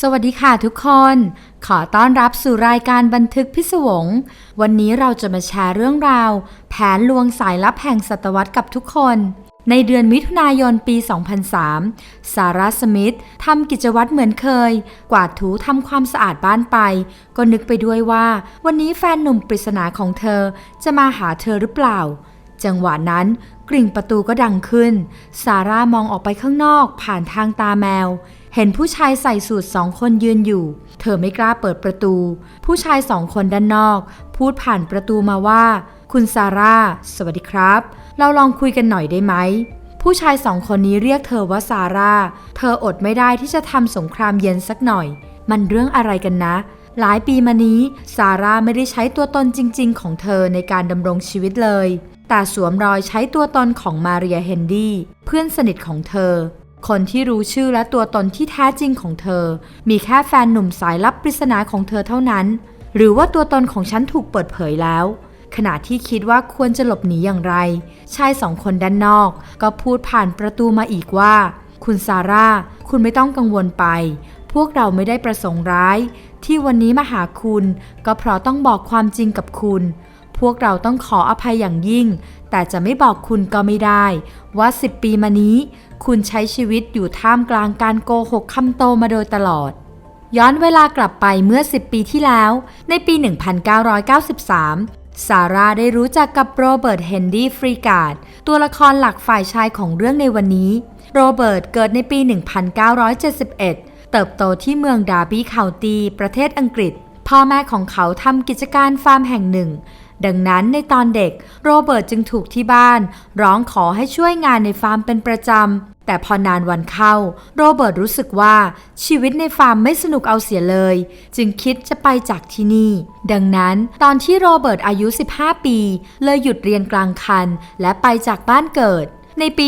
สวัสดีค่ะทุกคน ขอต้อนรับสู่รายการบันทึกพิศวง วันนี้เราจะมาแชร์เรื่องราว แผนลวงสายลับแห่งศตวรรษกับทุกคน ในเดือนมิถุนายนปี 2003 ซาร่าสมิธทำกิจวัตรเหมือนเคย กวาดถูทำความสะอาดบ้านไป ก็นึกไปด้วยว่า วันนี้แฟนหนุ่มปริศนาของเธอจะมาหาเธอหรือเปล่า จังหวะนั้นกริ่งประตูก็ดังขึ้น ซาร่ามองออกไปข้างนอกผ่านทางตาแมว เห็นผู้ชายใส่สูทสองคนยืนอยู่ เธอไม่กล้าเปิดประตู ผู้ชายสองคนด้านนอก พูดผ่านประตูมาว่า คุณซาร่า สวัสดีครับ เราลองคุยกันหน่อยได้ไหม ผู้ชายสองคนนี้เรียกเธอว่าซาร่า เธออดไม่ได้ที่จะทำสงครามเย็นสักหน่อย มันเรื่องอะไรกันนะ หลายปีมานี้ ซาร่าไม่ได้ใช้ตัวตนจริง ๆ ของเธอในการดำรงชีวิตเลย แต่สวมรอยใช้ตัวตนของมาเรียเฮนดี้ เพื่อนสนิทของเธอ คนที่รู้ชื่อและตัวตนที่แท้จริงของเธอ มีแค่แฟนหนุ่มสายลับปริศนาของเธอเท่านั้น หรือว่าตัวตนของฉันถูกเปิดเผยแล้ว ขณะที่คิดว่าควรจะหลบหนีอย่างไร ชายสองคนด้านนอก ก็พูดผ่านประตูมาอีกว่า คุณซาร่า คุณไม่ต้องกังวลไป พวกเราไม่ได้ประสงค์ร้าย ที่วันนี้มาหาคุณ ก็เพราะต้องบอกความจริงกับคุณ วกเราต้องขออภัยอย่างยิ่ง แต่จะไม่บอกคุณก็ไม่ได้ ว่า 10 ปีมานี้ คุณใช้ชีวิตอยู่ท่ามกลางการโกหกคำโตมาโดยตลอด ย้อนเวลากลับไปเมื่อ 10 ปีที่แล้ว ในปี 1993 ซาร่าได้รู้จักกับโรเบิร์ตเฮนดี้ฟรีการ์ดตัวละครหลักฝ่ายชายของเรื่องในวันนี้ โรเบิร์ตเกิดในปี 1971 เติบโตที่เมืองดาร์บี้เคานตีประเทศอังกฤษพ่อแม่ของเขาทำกิจการฟาร์มแห่งหนึ่ง ดังนั้นในตอนเด็กโรเบิร์ตจึงถูกที่บ้าน ร้องขอให้ช่วยงานในฟาร์มเป็นประจำ แต่พอนานวันเข้า โรเบิร์ตรู้สึกว่าชีวิตในฟาร์มไม่สนุกเอาเสียเลย จึงคิดจะไปจากที่นี่ ดังนั้นตอนที่โรเบิร์ตอายุ 15 ปี เลยหยุดเรียนกลางคัน และไปจากบ้านเกิดในปี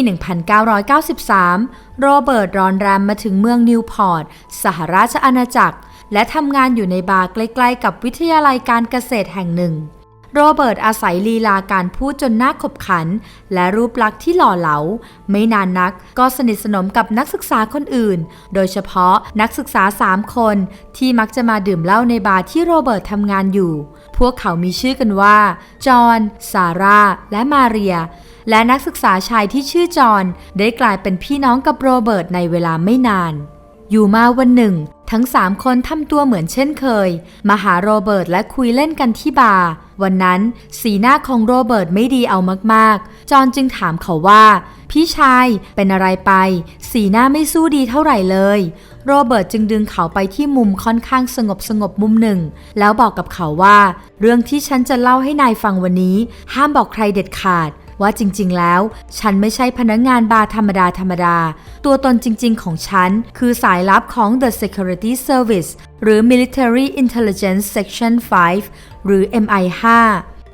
1993 โรเบิร์ตรอนแรมมาถึงเมืองนิวพอร์ต สหราชอาณาจักร และทำงานอยู่ในบาร์ใกล้ ๆ กับวิทยาลัยการเกษตรแห่งหนึ่ง โรเบิร์ตอาศัยลีลาการพูดจนน่าขบขัน และรูปลักษณ์ที่หล่อเหลา ไม่นานนักก็สนิทสนมกับนักศึกษาคนอื่น โดยเฉพาะนักศึกษา3คน ที่มักจะมาดื่มเหล้าในบาร์ที่โรเบิร์ตทำงานอยู่ พวกเขามีชื่อกันว่า จอห์นซาร่า และมาเรีย และนักศึกษาชายที่ชื่อจอห์นได้กลายเป็นพี่น้องกับโรเบิร์ตในเวลาไม่นาน อยู่มาวันหนึ่ง ทั้งสามคนทำตัวเหมือนเช่นเคย มาหาโรเบิร์ตและคุยเล่นกันที่บาร์วันนั้นสีหน้าของโรเบิร์ตไม่ดีเอามากๆ จอห์นจึงถามเขาว่า พี่ชายเป็นอะไรไป สีหน้าไม่สู้ดีเท่าไหร่เลย โรเบิร์ตจึงดึงเขาไปที่มุมค่อนข้างสงบสงบมุมหนึ่ง แล้วบอกกับเขาว่า เรื่องที่ฉันจะเล่าให้นายฟังวันนี้ ห้ามบอกใครเด็ดขาด ว่าจริงๆ แล้ว ฉันไม่ใช่พนักงงานบาร์ธรรมดาธรรมดา ตัวตนจริงๆ ของฉัน คือสายลับของ The Security Service หรือ Military Intelligence Section 5 หรือ MI5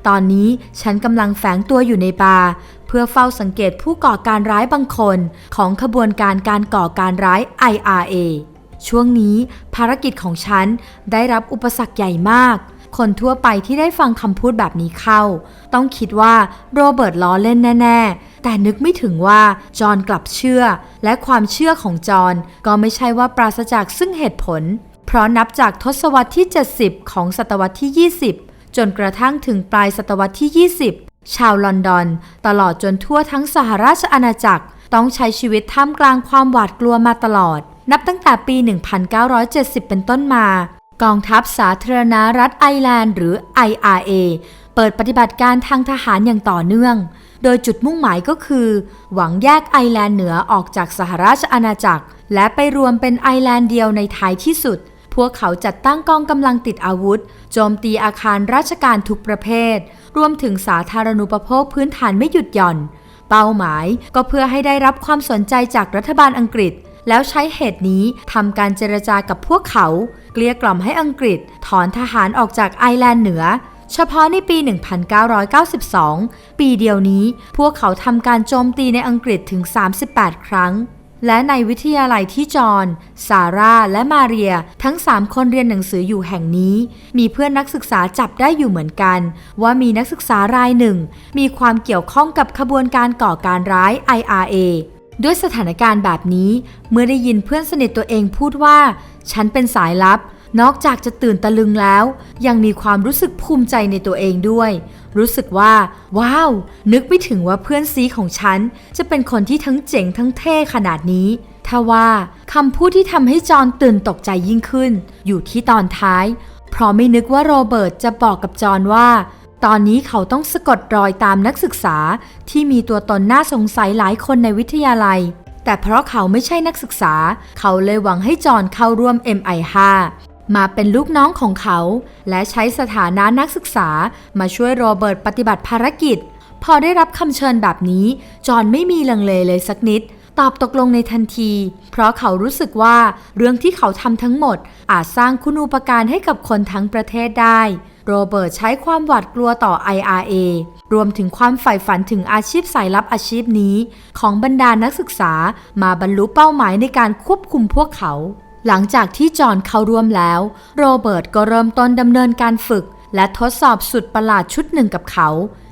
ตอนนี้ฉันกำลังแฝงตัวอยู่ในบาร์เพื่อเฝ้าสังเกตผู้ก่อการร้ายบางคน ของขบวนการการก่อการร้าย IRA ช่วงนี้ภารกิจของฉันได้รับอุปสรรคใหญ่มาก คนทั่วไปที่ได้ฟังคำพูดแบบนี้เข้า ต้องคิดว่าโรเบิร์ตล้อเล่นแน่ ๆ แต่นึกไม่ถึงว่าจอห์นกลับเชื่อ และความเชื่อของจอห์นก็ไม่ใช่ว่าปราศจากซึ่งเหตุผล เพราะนับจากทศวรรษที่ 70 ของศตวรรษที่ 20 จนกระทั่งถึงปลายศตวรรษที่ 20 ชาวลอนดอน ตลอดจนทั่วทั้งสหราชอาณาจักร ต้องใช้ชีวิตท่ามกลางความหวาดกลัวมาตลอดนับตั้งแต่ปี 1970 เป็นต้นมา กองทัพสาธารณรัฐไอร์แลนด์หรือ IRA เปิดปฏิบัติการทางทหารอย่างต่อเนื่อง โดยจุดมุ่งหมายก็คือ หวังแยกไอร์แลนด์เหนือออกจากสหราชอาณาจักร และไปรวมเป็นไอร์แลนด์เดียวในท้ายที่สุด พวกเขาจัดตั้งกองกำลังติดอาวุธ โจมตีอาคารราชการทุกประเภท รวมถึงสาธารณูปโภคพื้นฐานไม่หยุดหย่อน เป้าหมายก็เพื่อให้ได้รับความสนใจจากรัฐบาลอังกฤษ แล้วใช้เหตุนี้ทำการเจรจากับพวกเขา เกลี้ยกล่อมให้อังกฤษถอนทหารออกจากไอร์แลนด์เหนือ เฉพาะในปี 1992 ปีเดียวนี้พวกเขาทำการโจมตีในอังกฤษถึง 38 ครั้งและในวิทยาลัยที่จอห์นซาร่า และมาเรีย ทั้ง 3 คนเรียนหนังสืออยู่แห่งนี้ มีเพื่อนนักศึกษาจับได้อยู่เหมือนกัน ว่ามีนักศึกษารายหนึ่ง มีความเกี่ยวข้องกับขบวนการก่อการร้าย IRA ด้วยสถานการณ์แบบนี้ เมื่อได้ยินเพื่อนสนิทตัวเองพูดว่า ฉันเป็นสายลับ นอกจากจะตื่นตะลึงแล้ว ยังมีความรู้สึกภูมิใจในตัวเองด้วย รู้สึกว่า ว้าว นึกไม่ถึงว่าเพื่อนซีของฉัน จะเป็นคนที่ทั้งเจ๋งทั้งเท่ขนาดนี้ทว่าคำพูดที่ทำให้จอห์นตื่นตกใจยิ่งขึ้น อยู่ที่ตอนท้าย เพราะไม่นึกว่าโรเบิร์ตจะบอกกับจอห์นว่า ตอนนี้เขาต้องสะกดรอยตามนักศึกษาที่มีตัวตนน่าสงสัยหลายคนในวิทยาลัย แต่เพราะเขาไม่ใช่นักศึกษา เขาเลยหวังให้จอห์นเข้าร่วม MI5 มาเป็นลูกน้องของเขา และใช้สถานะนักศึกษามาช่วยโรเบิร์ตปฏิบัติภารกิจ พอได้รับคำเชิญแบบนี้ จอห์นไม่มีลังเลเลยสักนิด ตอบตกลงในทันที เพราะเขารู้สึกว่าเรื่องที่เขาทำทั้งหมด อาจสร้างคุณูปการให้กับคนทั้งประเทศได้ โรเบิร์ตใช้ความหวาดกลัวต่อ IRA รวมถึงความใฝ่ฝันถึงอาชีพสายลับอาชีพนี้ ของบรรดานักศึกษามาบรรลุเป้าหมายในการควบคุมพวกเขา หลังจากที่จอห์นเข้าร่วมแล้ว โรเบิร์ตก็เริ่มต้นดำเนินการฝึก และทดสอบสุดประหลาดชุดหนึ่งกับเขา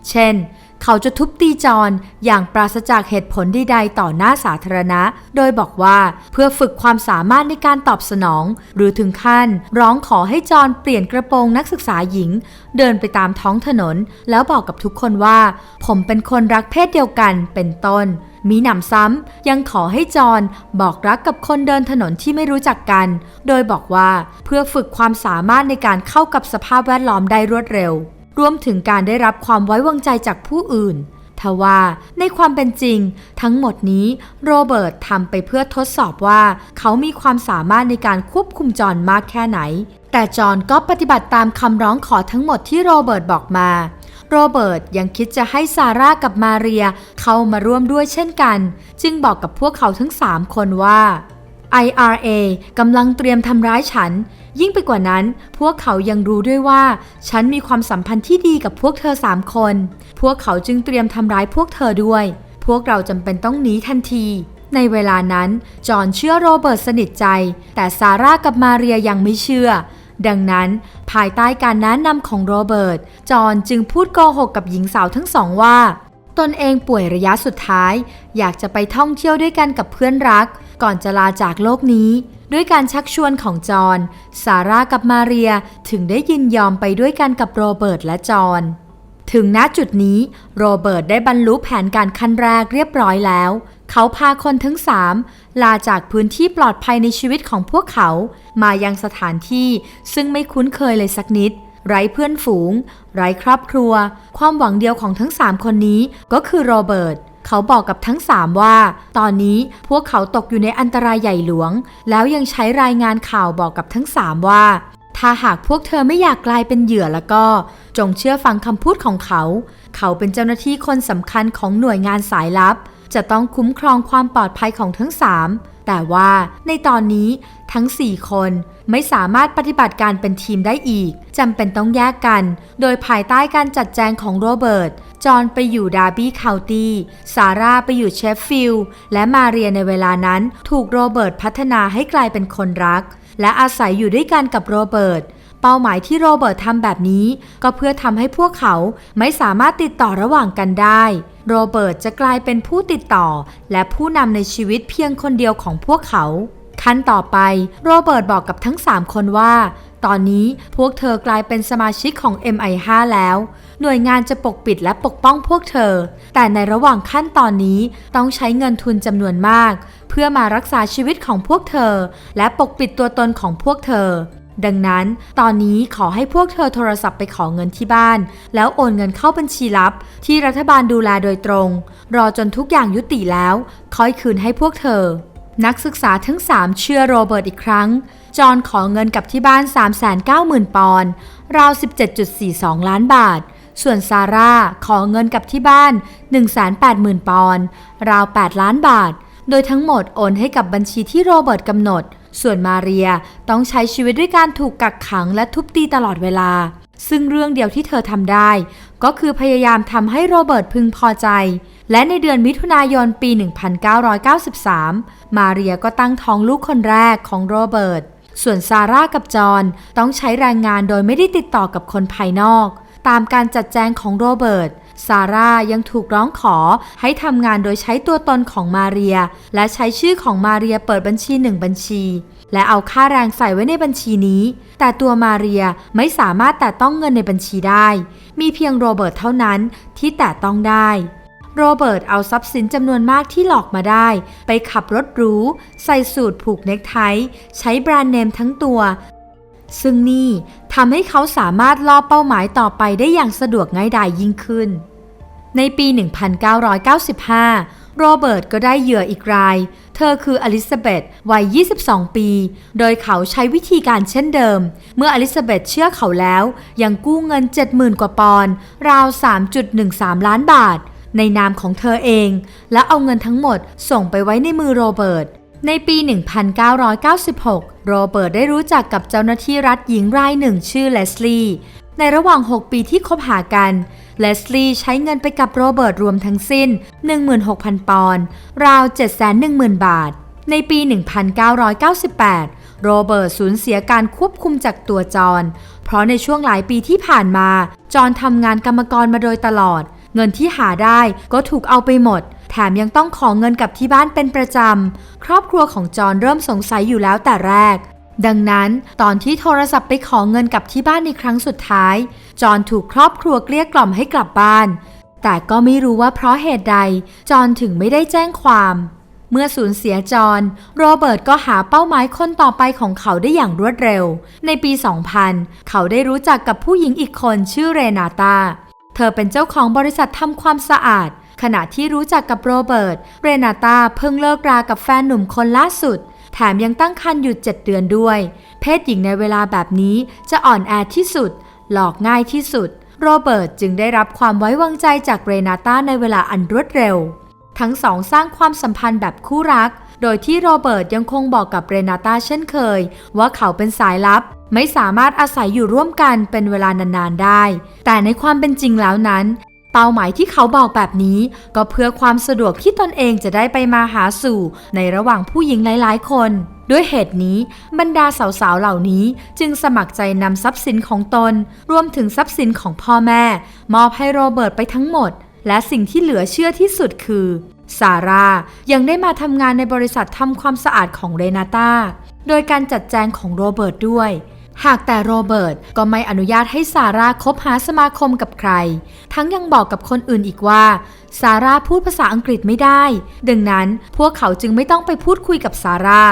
เช่น เขาจะทุบตีจอนอย่างปราศจากเหตุผลใดๆต่อหน้าสาธารณะ โดยบอกว่าเพื่อฝึกความสามารถในการตอบสนอง หรือถึงขั้น ร้องขอให้จอนเปลี่ยนกระโปรงนักศึกษาหญิง เดินไปตามท้องถนน แล้วบอกกับทุกคนว่า ผมเป็นคนรักเพศเดียวกันเป็นต้นมีหนำซ้ำยังขอให้จอนบอกรักกับคนเดินถนนที่ไม่รู้จักกัน โดยบอกว่าเพื่อฝึกความสามารถในการเข้ากับสภาพแวดล้อมได้รวดเร็ว รวมถึงการได้รับความไว้วางใจจากผู้อื่นทว่าในความเป็นจริง ทั้งหมดนี้โรเบิร์ตทำไปเพื่อทดสอบว่า เขามีความสามารถในการควบคุมจอห์นมากแค่ไหน แต่จอห์นก็ปฏิบัติตามคำร้องขอทั้งหมดที่โรเบิร์ตบอกมา โรเบิร์ตยังคิดจะให้ซาร่ากับมาเรียเข้ามาร่วมด้วยเช่นกัน จึงบอกกับพวกเขาทั้ง 3 คนว่า IRA กำลังเตรียมทำร้ายฉัน ยิ่งไปกว่านั้น พวกเขายังรู้ด้วยว่า ฉันมีความสัมพันธ์ที่ดีกับพวกเธอสามคน พวกเขาจึงเตรียมทำร้ายพวกเธอด้วย พวกเราจำเป็นต้องหนีทันที ในเวลานั้น จอห์นเชื่อโรเบิร์ตสนิทใจ แต่ซาร่ากับมาเรียยังไม่เชื่อ ดังนั้น ภายใต้การแนะนำของโรเบิร์ต จอห์นจึงพูดโกหกกับหญิงสาวทั้งสองว่า ตนเองป่วยระยะสุดท้าย อยากจะไปท่องเที่ยวด้วยกันกับเพื่อนรัก ก่อนจะลาจากโลกนี้ ด้วยการชักชวนของจอห์นซาร่ากับมาเรียถึงได้ยินยอมไปด้วยกันกับโรเบิร์ตและจอห์นถึงณจุดนี้โรเบิร์ตได้บรรลุแผนการขั้นแรกเรียบร้อยแล้ว เขาพาคนทั้งสามลาจากพื้นที่ปลอดภัยในชีวิตของพวกเขา มายังสถานที่ซึ่งไม่คุ้นเคยเลยสักนิด ไร้เพื่อนฝูง ไร้ครอบครัว ความหวังเดียวของทั้ง3คนนี้ก็คือโรเบิร์ต เขาบอกกับทั้งสามว่า ตอนนี้พวกเขาตกอยู่ในอันตรายใหญ่หลวง แล้วยังใช้รายงานข่าวบอกกับทั้งสามว่า ถ้าหากพวกเธอไม่อยากกลายเป็นเหยื่อแล้วก็ จงเชื่อฟังคำพูดของเขา เขาเป็นเจ้าหน้าที่คนสำคัญของหน่วยงานสายลับ จะต้องคุ้มครองความปลอดภัยของทั้งสาม แต่ว่าในตอนนี้ทั้ง 4 คนไม่สามารถปฏิบัติการเป็นทีมได้อีกจำเป็นต้องแยกกัน โดยภายใต้การจัดแจงของโรเบิร์ต จอห์นไปอยู่ดาร์บี้เคานตี้ซาร่าไปอยู่เชฟฟิลด์ และมาเรียในเวลานั้นถูกโรเบิร์ตพัฒนาให้กลายเป็นคนรัก และอาศัยอยู่ด้วยกันกับโรเบิร์ตเป้าหมายที่โรเบิร์ตทำแบบนี้ ก็เพื่อทำให้พวกเขาไม่สามารถติดต่อระหว่างกันได้ โรเบิร์ตจะกลายเป็นผู้ติดต่อ และผู้นำในชีวิตเพียงคนเดียวของพวกเขา ขั้นต่อไปโรเบิร์ตบอกกับทั้ง 3 คนว่า ตอนนี้พวกเธอกลายเป็นสมาชิกของ MI5 แล้ว หน่วยงานจะปกปิดและปกป้องพวกเธอ แต่ในระหว่างขั้นตอนนี้ต้องใช้เงินทุนจำนวนมาก เพื่อมารักษาชีวิตของพวกเธอ และปกปิดตัวตนของพวกเธอ ดังนั้น ตอนนี้ขอให้พวกเธอโทรศัพท์ไปขอเงินที่บ้าน แล้วโอนเงินเข้าบัญชีลับ ที่รัฐบาลดูแลโดยตรง รอจนทุกอย่างยุติแล้ว ค่อยคืนให้พวกเธอ นักศึกษาทั้ง 3 เชื่อโรเบิร์ตอีกครั้ง จอห์นขอเงินกับที่บ้าน 390,000 ปอนด์ราว 17.42 ล้านบาท ส่วนซาร่าขอเงินกับที่บ้าน 180,000 ปอนด์ราว 8 ล้านบาท โดยทั้งหมดโอนให้กับบัญชีที่โรเบิร์ตกำหนด ส่วนมาเรียต้องใช้ชีวิตด้วยการถูกกักขังและทุบตีตลอดเวลา ซึ่งเรื่องเดียวที่เธอทำได้ ก็คือพยายามทำให้โรเบิร์ตพึงพอใจ และในเดือนมิถุนายนปี 1993 มาเรียก็ตั้งท้องลูกคนแรกของโรเบิร์ต ส่วนซาร่ากับจอห์นต้องใช้แรงงานโดยไม่ได้ติดต่อกับคนภายนอก ตามการจัดแจงของโรเบิร์ต ซาร่ายังถูกร้องขอให้ทำงานโดยใช้ตัวตนของมาเรีย และใช้ชื่อของมาเรียเปิดบัญชีหนึ่งบัญชี และเอาค่าแรงใส่ไว้ในบัญชีนี้ แต่ตัวมาเรียไม่สามารถแตะต้องเงินในบัญชีได้ มีเพียงโรเบิร์ตเท่านั้นที่แตะต้องได้โรเบิร์ตเอาทรัพย์สินจำนวนมากที่หลอกมาได้ ไปขับรถหรู ใส่สูทผูกเนคไท ใช้แบรนด์เนมทั้งตัว ซึ่งนี่ทำให้เขาสามารถล่อเป้าหมายต่อไปได้อย่างสะดวกง่ายดายยิ่งขึ้น ในปี 1995 โรเบิร์ตก็ได้เหยื่ออีกราย เธอคืออลิซาเบธวัย 22 ปี โดยเขาใช้วิธีการเช่นเดิม เมื่ออลิซาเบธเชื่อเขาแล้ว ยังกู้เงิน 70,000 กว่าปอนด์ราว 3.13 ล้านบาท ในนามของเธอเอง และเอาเงินทั้งหมดส่งไปไว้ในมือโรเบิร์ตในปี 1996 โรเบิร์ตได้รู้จักกับเจ้าหน้าที่รัฐหญิงรายหนึ่งชื่อเลสลีย์ ในระหว่าง 6 ปีที่คบหากัน เลสลีย์ใช้เงินไปกับโรเบิร์ตรวมทั้งสิ้น 16,000 ปอนด์ ราว 710,000 บาท ในปี 1998 โรเบิร์ตสูญเสียการควบคุมจากตัวจอห์นเพราะในช่วงหลายปีที่ผ่านมา จอห์นทำงานกรรมกรมาโดยตลอด เงินที่หาได้ก็ถูกเอาไปหมดแถมยังต้องขอเงินกับที่บ้านเป็นประจำ ครอบครัวของจอห์นเริ่มสงสัยอยู่แล้วแต่แรก ดังนั้นตอนที่โทรศัพท์ไปขอเงินกับที่บ้านในครั้งสุดท้าย จอห์นถูกครอบครัวเกลี้ยกล่อมให้กลับบ้าน แต่ก็ไม่รู้ว่าเพราะเหตุใด จอห์นถึงไม่ได้แจ้งความ เมื่อสูญเสียจอห์นโรเบิร์ตก็หาเป้าหมายคนต่อไปของเขาได้อย่างรวดเร็ว ในปี 2000 เขาได้รู้จักกับผู้หญิงอีกคนชื่อเรนาตาเธอเป็นเจ้าของบริษัททำความสะอาดขณะที่รู้จักกับโรเบิร์ต เรนาตาเพิ่งเลิกรากับแฟนหนุ่มคนล่าสุด แถมยังตั้งครรภ์อยู่ 7 เดือนด้วย เพศหญิงในเวลาแบบนี้จะอ่อนแอที่สุด หลอกง่ายที่สุด โรเบิร์ตจึงได้รับความไว้วางใจจากเรนาตาในเวลาอันรวดเร็ว ทั้งสองสร้างความสัมพันธ์แบบคู่รัก โดยที่โรเบิร์ตยังคงบอกกับเรนาตาเช่นเคย ว่าเขาเป็นสายลับไม่สามารถอาศัยอยู่ร่วมกันเป็นเวลานานๆได้ แต่ในความเป็นจริงแล้วนั้น เป้าหมายที่เขาบอกแบบนี้ ก็เพื่อความสะดวกที่ตนเองจะได้ไปมาหาสู่ในระหว่างผู้หญิงหลายๆ คน ด้วยเหตุนี้บรรดาสาวๆเหล่านี้จึงสมัครใจนำทรัพย์สินของตน รวมถึงทรัพย์สินของพ่อแม่ มอบให้โรเบิร์ตไปทั้งหมด และสิ่งที่เหลือเชื่อที่สุดคือซาร่ายังได้มาทำงานในบริษัททำความสะอาดของเรนาตาโดยการจัดแจงของโรเบิร์ตด้วย หากแต่โรเบิร์ตก็ไม่อนุญาตให้ซาร่าคบหาสมาคมกับใคร ทั้งยังบอกกับคนอื่นอีกว่าซาร่าพูดภาษาอังกฤษไม่ได้ ดังนั้นพวกเขาจึงไม่ต้องไปพูดคุยกับซาร่า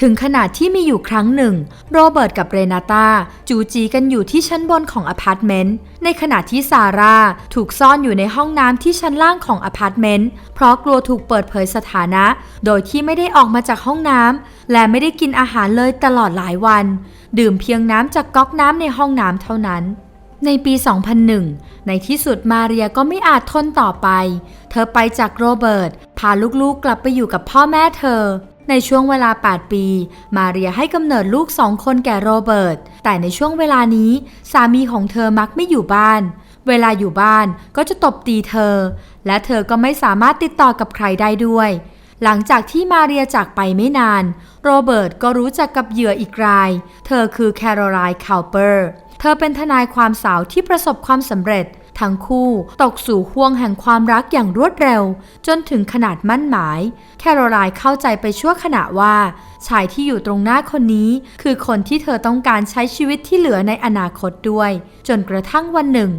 ถึงขนาดที่มีอยู่ครั้งหนึ่ง โรเบิร์ตกับเรนาตาจูจีกันอยู่ที่ชั้นบนของอพาร์ตเมนต์ในขณะที่ซาร่าถูกซ่อนอยู่ในห้องน้ำที่ชั้นล่างของอพาร์ตเมนต์เพราะกลัวถูกเปิดเผยสถานะ โดยที่ไม่ได้ออกมาจากห้องน้ำและไม่ได้กินอาหารเลยตลอดหลายวัน ดื่มเพียงน้ำจากก๊อกน้ำในห้องน้ำเท่านั้น ในปี 2001 ในที่สุดมาเรียก็ไม่อาจทนต่อไป เธอไปจากโรเบิร์ต พาลูกๆกลับไปอยู่กับพ่อแม่เธอ ในช่วงเวลา 8 ปี มาเรียให้กำเนิดลูกสองคนแก่โรเบิร์ต แต่ในช่วงเวลานี้สามีของเธอมักไม่อยู่บ้าน เวลาอยู่บ้านก็จะตบตีเธอ และเธอก็ไม่สามารถติดต่อกับใครได้ด้วย หลังจากที่มาเรียจากไปไม่นาน โรเบิร์ตก็รู้จักกับเหยื่ออีกราย เธอคือแคโรไลน์คาวเปอร์ เธอเป็นทนายความสาวที่ประสบความสำเร็จ ทั้งคู่ตกสู่ห่วงแห่งความรักอย่างรวดเร็ว จนถึงขนาดมั่นหมาย แคโรไลน์เข้าใจไปชั่วขณะว่า ชายที่อยู่ตรงหน้าคนนี้ คือคนที่เธอต้องการใช้ชีวิตที่เหลือในอนาคตด้วย จนกระทั่งวันหนึ่ง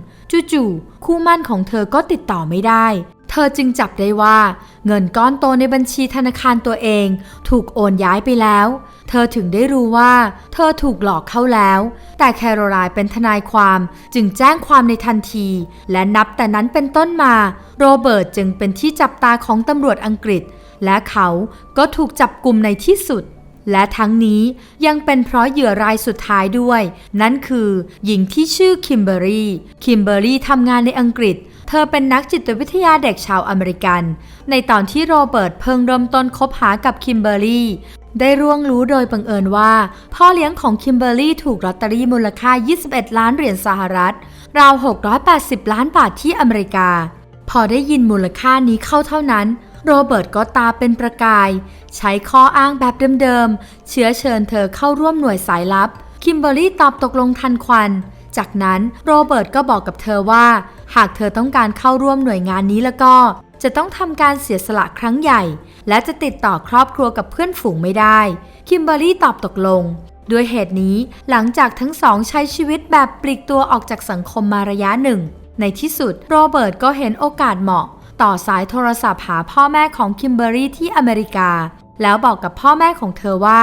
จู่ๆคู่มั่นของเธอก็ติดต่อไม่ได้ เธอจึงจับได้ว่า เงินก้อนโตในบัญชีธนาคารตัวเอง ถูกโอนย้ายไปแล้ว เธอถึงได้รู้ว่า เธอถูกหลอกเข้าแล้ว แต่แคโรไลน์เป็นทนายความจึงแจ้งความในทันที และนับแต่นั้นเป็นต้นมา โรเบิร์ตจึงเป็นที่จับตาของตำรวจอังกฤษ และเขาก็ถูกจับกลุ่มในที่สุดและทั้งนี้ยังเป็นเพราะเหยื่อรายสุดท้ายด้วย นั่นคือหญิงที่ชื่อคิมเบอรี่ คิมเบอรี่ทำงานในอังกฤษ เธอเป็นนักจิตวิทยาเด็กชาวอเมริกัน ในตอนที่โรเบิร์ตเพิ่งเริ่มต้นคบหากับคิมเบอร์รี่ได้ร่วงรู้โดยบังเอิญว่า พ่อเลี้ยงของคิมเบอร์รี่ถูกลอตเตอรี่มูลค่า 21 ล้านเหรียญสหรัฐ ราว 680 ล้านบาทที่อเมริกา พอได้ยินมูลค่านี้เข้าเท่านั้น โรเบิร์ตก็ตาเป็นประกาย ใช้ข้ออ้างแบบเดิมๆ เชื้อเชิญเธอเข้าร่วมหน่วยสายลับ คิมเบอร์รี่ตอบตกลงทันควัน จากนั้นโรเบิร์ตก็บอกกับเธอว่า หากเธอต้องการเข้าร่วมหน่วยงานนี้แล้วก็ จะต้องทำการเสียสละครั้งใหญ่ และจะติดต่อครอบครัวกับเพื่อนฝูงไม่ได้ คิมเบอรี่ตอบตกลง ด้วยเหตุนี้หลังจากทั้งสองใช้ชีวิตแบบปลีกตัวออกจากสังคมมาระยะหนึ่ง ในที่สุดโรเบิร์ตก็เห็นโอกาสเหมาะ ต่อสายโทรศัพท์หาพ่อแม่ของคิมเบอรี่ที่อเมริกา แล้วบอกกับพ่อแม่ของเธอว่า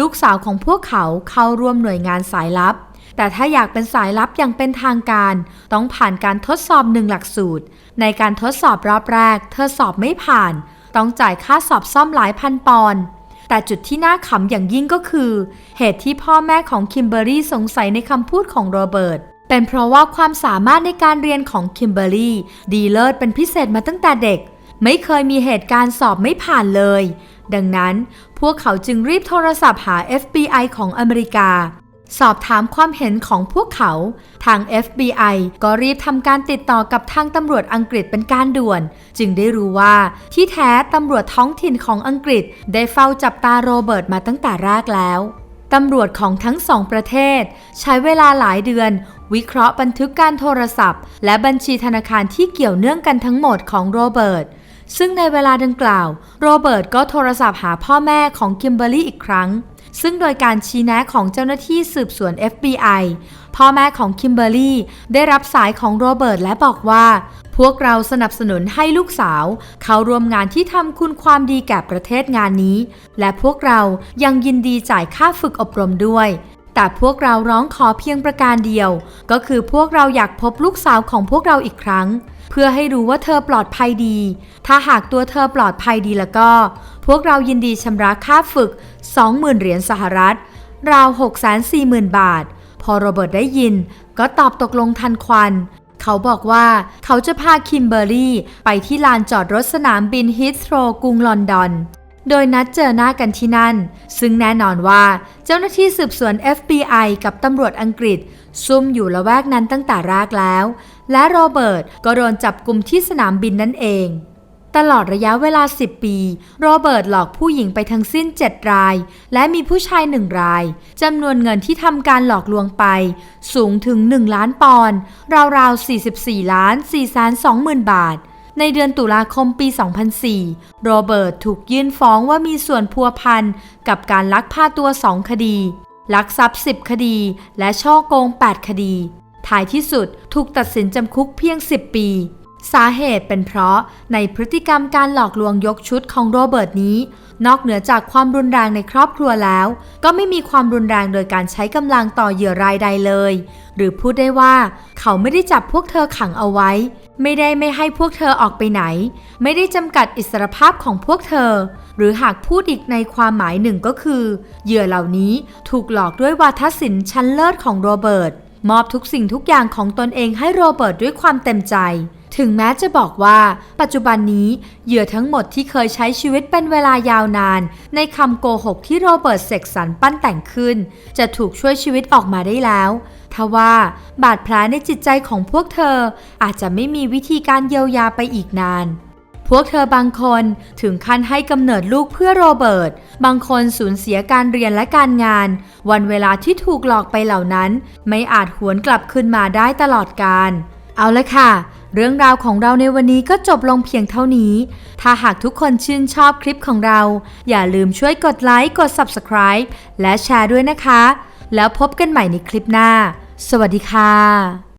ลูกสาวของพวกเขาเข้าร่วมหน่วยงานสายลับ แต่ถ้าอยากเป็นสายลับอย่างเป็นทางการ ต้องผ่านการทดสอบหนึ่งหลักสูตร ในการทดสอบรอบแรก เธอสอบไม่ผ่าน ต้องจ่ายค่าสอบซ่อมหลายพันปอนด์แต่จุดที่น่าขำอย่างยิ่งก็คือ เหตุที่พ่อแม่ของคิมเบอรี่สงสัยในคำพูดของโรเบิร์ตเป็นเพราะว่าความสามารถในการเรียนของคิมเบอรรี่ดีเลิศเป็นพิเศษมาตั้งแต่เด็ก ไม่เคยมีเหตุการณ์สอบไม่ผ่านเลย ดังนั้นพวกเขาจึงรีบโทรศัพท์หา FBI ของอเมริกา สอบถามความเห็นของพวกเขา ทาง FBI ก็รีบทำการติดต่อกับทางตำรวจอังกฤษเป็นการด่วน จึงได้รู้ว่าที่แท้ตำรวจท้องถิ่นของอังกฤษ ได้เฝ้าจับตาโรเบิร์ตมาตั้งแต่แรกแล้วตำรวจของทั้งสองประเทศ ใช้เวลาหลายเดือน วิเคราะห์บันทึกการโทรศัพท์ และบัญชีธนาคารที่เกี่ยวเนื่องกันทั้งหมดของโรเบิร์ตซึ่งในเวลาดังกล่าว โรเบิร์ตก็โทรศัพท์หาพ่อแม่ของคิมเบอรรี่อีกครั้ง ซึ่งโดยการชี้แนะของเจ้าหน้าที่สืบสวน FBI พ่อแม่ของคิมเบอรรี่ได้รับสายของโรเบิร์ตและบอกว่า พวกเราสนับสนุนให้ลูกสาว เข้าร่วมงานที่ทำคุณความดีแก่ประเทศงานนี้ และพวกเรายังยินดีจ่ายค่าฝึกอบรมด้วย แต่พวกเราร้องขอเพียงประการเดียว ก็คือพวกเราอยากพบลูกสาวของพวกเราอีกครั้ง เพื่อให้รู้ว่าเธอปลอดภัยดี ถ้าหากตัวเธอปลอดภัยดีแล้วก็ พวกเรายินดีชำระค่าฝึก 20,000 เหรียญสหรัฐ ราว 640,000 บาท พอโรเบิร์ตได้ยิน ก็ตอบตกลงทันควัน เขาบอกว่าเขาจะพาคิมเบอร์รี่ไปที่ลานจอดรถสนามบินฮิตโตรกรุงลอนดอน โดยนัดเจอหน้ากันที่นั่น ซึ่งแน่นอนว่าเจ้าหน้าที่สืบสวน FBI กับตำรวจอังกฤษ ซุ่มอยู่ละแวกนั้นตั้งแต่แรกแล้ว และโรเบิร์ตก็โดนจับกลุ่มที่สนามบินนั่นเอง ตลอดระยะเวลา 10 ปี โรเบิร์ตหลอกผู้หญิงไปทั้งสิ้น 7 ราย และมีผู้ชาย1รายจำนวนเงินที่ทำการหลอกลวงไป สูงถึง 1 ล้านปอนด์ราวๆ 44 ล้าน4แสน2หมื่นบาท ในเดือนตุลาคมปี 2004 โรเบิร์ตถูกยื่นฟ้องว่ามีส่วนพัวพันกับการลักพาตัว 2 คดี ลักทรัพย์ 10 คดี และช่อโกง 8 คดี ท้ายที่สุดถูกตัดสินจำคุกเพียง 10 ปี สาเหตุเป็นเพราะในพฤติกรรมการหลอกลวงยกชุดของโรเบิร์ตนี้ นอกเหนือจากความรุนแรงในครอบครัวแล้ว ก็ไม่มีความรุนแรงโดยการใช้กำลังต่อเหยื่อรายใดเลย หรือพูดได้ว่า เขาไม่ได้จับพวกเธอขังเอาไว้ ไม่ได้ไม่ให้พวกเธอออกไปไหน ไม่ได้จำกัดอิสรภาพของพวกเธอ หรือหากพูดอีกในความหมายหนึ่งก็คือ เหยื่อเหล่านี้ถูกหลอกด้วยวาทศิลป์ชั้นเลิศของโรเบิร์ตมอบทุกสิ่งทุกอย่างของตนเองให้โรเบิร์ตด้วยความเต็มใจ ถึงแม้จะบอกว่า ปัจจุบันนี้เหยื่อทั้งหมดที่เคยใช้ชีวิตเป็นเวลายาวนาน ในคำโกหกที่โรเบิร์ตเสกสรรปั้นแต่งขึ้น จะถูกช่วยชีวิตออกมาได้แล้วทว่าบาดแผลในจิตใจของพวกเธออาจจะไม่มีวิธีการเยียวยาไปอีกนาน พวกเธอบางคนถึงขั้นให้กำเนิดลูกเพื่อโรเบิร์ต บางคนสูญเสียการเรียนและการงาน วันเวลาที่ถูกหลอกไปเหล่านั้น ไม่อาจหวนกลับคืนมาได้ตลอดกาลเอาละค่ะ เรื่องราวของเราในวันนี้ก็จบลงเพียงเท่านี้ ถ้าหากทุกคนชื่นชอบคลิปของเรา อย่าลืมช่วยกดไลค์ กด Subscribe และแชร์ด้วยนะคะ แล้วพบกันใหม่ในคลิปหน้า สวัสดีค่ะ